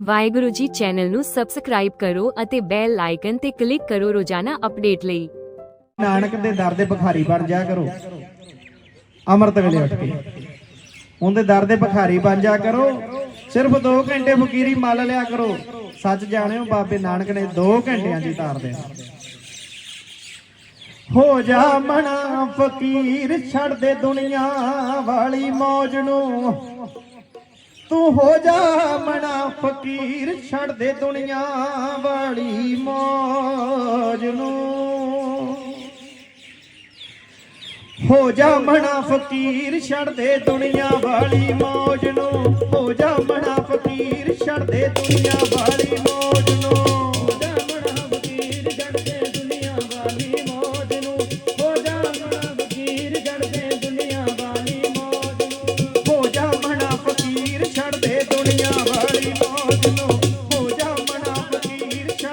Waheguru ji channel ਨੂੰ subscribe ਕਰੋ ਅਤੇ ਬੈਲ ਆਈਕਨ ਤੇ ਕਲਿੱਕ ਕਰੋ ਰੋਜ਼ਾਨਾ ਅਪਡੇਟ ਲਈ। ਨਾਨਕ ਦੇ ਦਰ ਦੇ ਭਿਖਾਰੀ ਬਣ ਜਾ ਕਰੋ। ਅੰਮ੍ਰਿਤ ਵੇਲੇ ਉੱਠ ਕੇ। ਉਹਦੇ ਦਰ ਦੇ ਭਿਖਾਰੀ ਬਣ ਜਾ ਕਰੋ। ਸਿਰਫ 2 ਘੰਟੇ ਫਕੀਰੀ ਮੱਲ ਲਿਆ ਕਰੋ। ਸੱਚ ਜਾਣਿਓ ਬਾਬੇ ਨਾਨਕ ਨੇ 2 ਘੰਟਿਆਂ ਦੀ ਤਾਰ ਦਿਆ ਹੋ ਜਾ ਮਣਾ ਫਕੀਰ, ਛੱਡ ਦੇ ਦੁਨੀਆ ਵਾਲੀ ਮੌਜ ਨੂੰ। ਤੂੰ ਹੋ ਜਾ ਮਣਾ ਫਕੀਰ, ਛੱਡ ਦੇ ਦੁਨੀਆ ਵਾਲੀ ਮੌਜ ਨੂੰ। ਹੋ ਜਾ ਮਣਾ ਫਕੀਰ, ਛੱਡ ਦੇ ਦੁਨੀਆ ਵਾਲੀ ਮੌਜ ਨੂੰ। ਹੋ ਜਾ ਮਣਾ ਫਕੀਰ, ਛੱਡ ਦੇ ਦੁਨੀਆ ਵਾਲੀ ਮੌਜ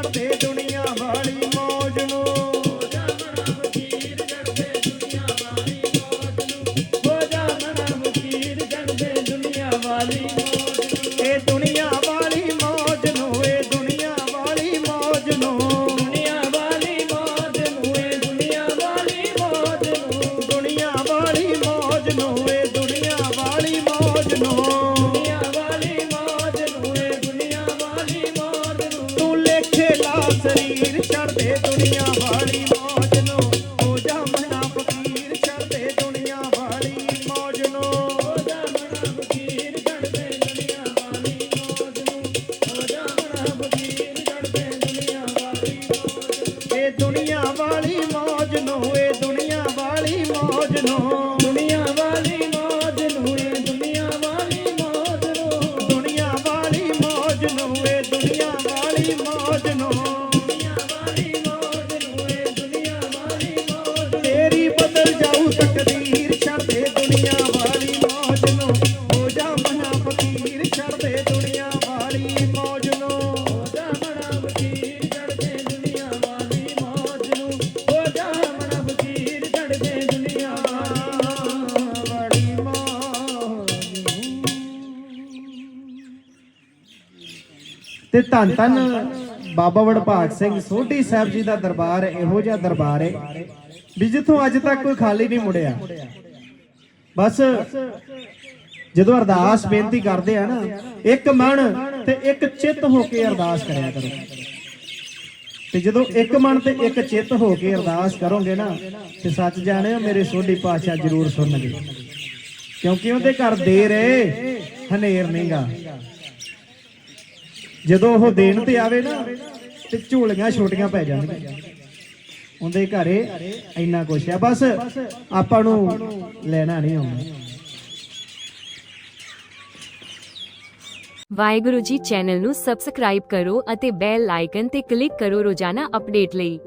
ਫਕੀਰ ਦੁਨੀਆ ਵਾਲੀ। ਸਰੀਰ ਛੱਡ ਤੇ ਧੰਨ ਧੰਨ ਬਾਬਾ ਵਡਭਾਗ ਸਿੰਘ ਸੋਢੀ ਸਾਹਿਬ ਜੀ ਦਾ ਦਰਬਾਰ ਇਹੋ ਜਿਹਾ ਦਰਬਾਰ ਹੈ ਵੀ ਜਿੱਥੋਂ ਅੱਜ ਤੱਕ ਕੋਈ ਖਾਲੀ ਨਹੀਂ ਮੁੜਿਆ। ਬਸ ਜਦੋਂ ਅਰਦਾਸ ਬੇਨਤੀ ਕਰਦੇ ਆ ਨਾ, ਇੱਕ ਮਨ ਤੇ ਇੱਕ ਚਿੱਤ ਹੋ ਕੇ ਅਰਦਾਸ ਕਰਿਆ ਕਰੋ। ਤੇ ਜਦੋਂ ਇੱਕ ਮਨ ਤੇ ਇੱਕ ਚਿੱਤ ਹੋ ਕੇ ਅਰਦਾਸ ਕਰੋਗੇ ਨਾ, ਤੇ ਸੱਚ ਜਾਣਿਓ ਮੇਰੇ ਸੋਢੀ ਪਾਤਸ਼ਾਹ ਜ਼ਰੂਰ ਸੁਣਨਗੇ। ਕਿਉਂਕਿ ਉਹਦੇ ਘਰ ਦੇਰ ਏ, ਹਨੇਰ ਨਹੀਂਗਾ। ਜਦੋਂ ਉਹ ਦੇਣ ਤੇ ਆਵੇ ਨਾ, ਤੇ ਝੋਲੀਆਂ ਛੋਟੀਆਂ ਪੈ ਜਾਂਦੀਆਂ ਉਹਦੇ ਘਰੇ ਇੰਨਾ ਕੁਛ ਆ, ਬਸ ਆਪਾਂ ਨੂੰ ਲੈਣਾ ਨਹੀਂ ਆਉਂਦਾ ਵਾਹਿਗੁਰੂ ਜੀ ਚੈਨਲ ਨੂੰ ਸਬਸਕ੍ਰਾਈਬ ਕਰੋ ਅਤੇ ਬੈਲ ਆਈਕਨ ਤੇ ਕਲਿੱਕ ਕਰੋ ਰੋਜ਼ਾਨਾ ਅਪਡੇਟ ਲਈ।